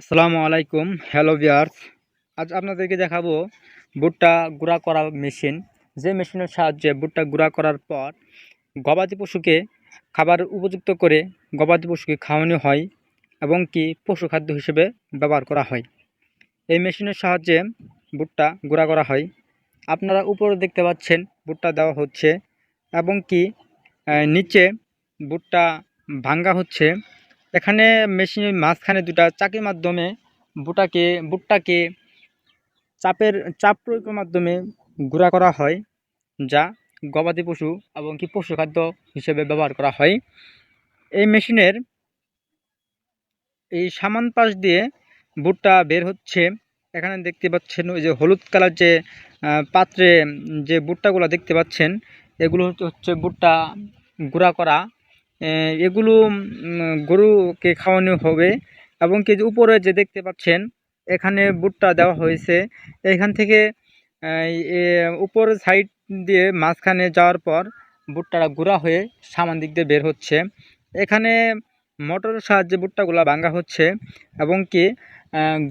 আসসালামু আলাইকুম, হ্যালো বিয়ার্স আজ আপনাদেরকে দেখাবো ভুট্টা গুঁড়া করা মেশিন। যে মেশিনের সাহায্যে ভুট্টা গুঁড়া করার পর গবাদি পশুকে খাবার উপযুক্ত করে গবাদি পশুকে খাওয়ানো হয় এবং কি পশু খাদ্য হিসেবে ব্যবহার করা হয়। এই মেশিনের সাহায্যে ভুট্টা গুঁড়া করা হয়। আপনারা উপরে দেখতে পাচ্ছেন ভুট্টা দেওয়া হচ্ছে এবং কি নিচে ভুট্টা ভাঙ্গা হচ্ছে। এখানে মেশিনের মাঝখানে দুটা চাকির মাধ্যমে বুটাকে ভুট্টাকে চাপের, চাপ প্রয়োগের মাধ্যমে গুঁড়া করা হয়, যা গবাদি পশু এবং কি পশু খাদ্য হিসেবে ব্যবহার করা হয়। এই মেশিনের এই সামান পাশ দিয়ে ভুট্টা বের হচ্ছে। এখানে দেখতে পাচ্ছেন ওই যে হলুদ কালার যে পাত্রে যে ভুট্টাগুলো দেখতে পাচ্ছেন, এগুলো হচ্ছে- ভুট্টা গুঁড়া করা। এগুলো গরুকে খাওয়ানো হবে। এবং কি উপরে যে দেখতে পাচ্ছেন, এখানে ভুট্টা দেওয়া হয়েছে। এখান থেকে উপরের সাইড দিয়ে মাঝখানে যাওয়ার পর ভুট্টাটা গুঁড়া হয়ে সামান দিক দিয়ে বের হচ্ছে। এখানে মোটরের সাহায্যে ভুট্টাগুলো ভাঙ্গা হচ্ছে এবং কি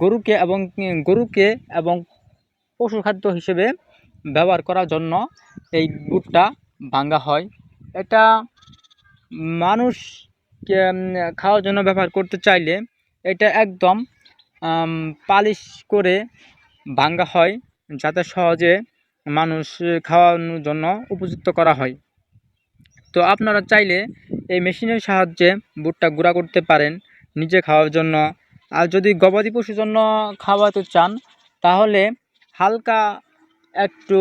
গরুকে এবং গরুকে এবং পশু খাদ্য হিসেবে ব্যবহার করার জন্য এই ভুট্টা ভাঙ্গা হয়। এটা মানুষকে খাওয়ার জন্য ব্যবহার করতে চাইলে এটা একদম পালিশ করে ভাঙ্গা হয়, যাতে সহজে মানুষ খাওয়ানোর জন্য উপযুক্ত করা হয়। তো আপনারা চাইলে এই মেশিনের সাহায্যে ভুট্টা গুঁড়া করতে পারেন নিজে খাওয়ার জন্য। আর যদি গবাদি পশুর জন্য খাওয়াতে চান, তাহলে হালকা একটু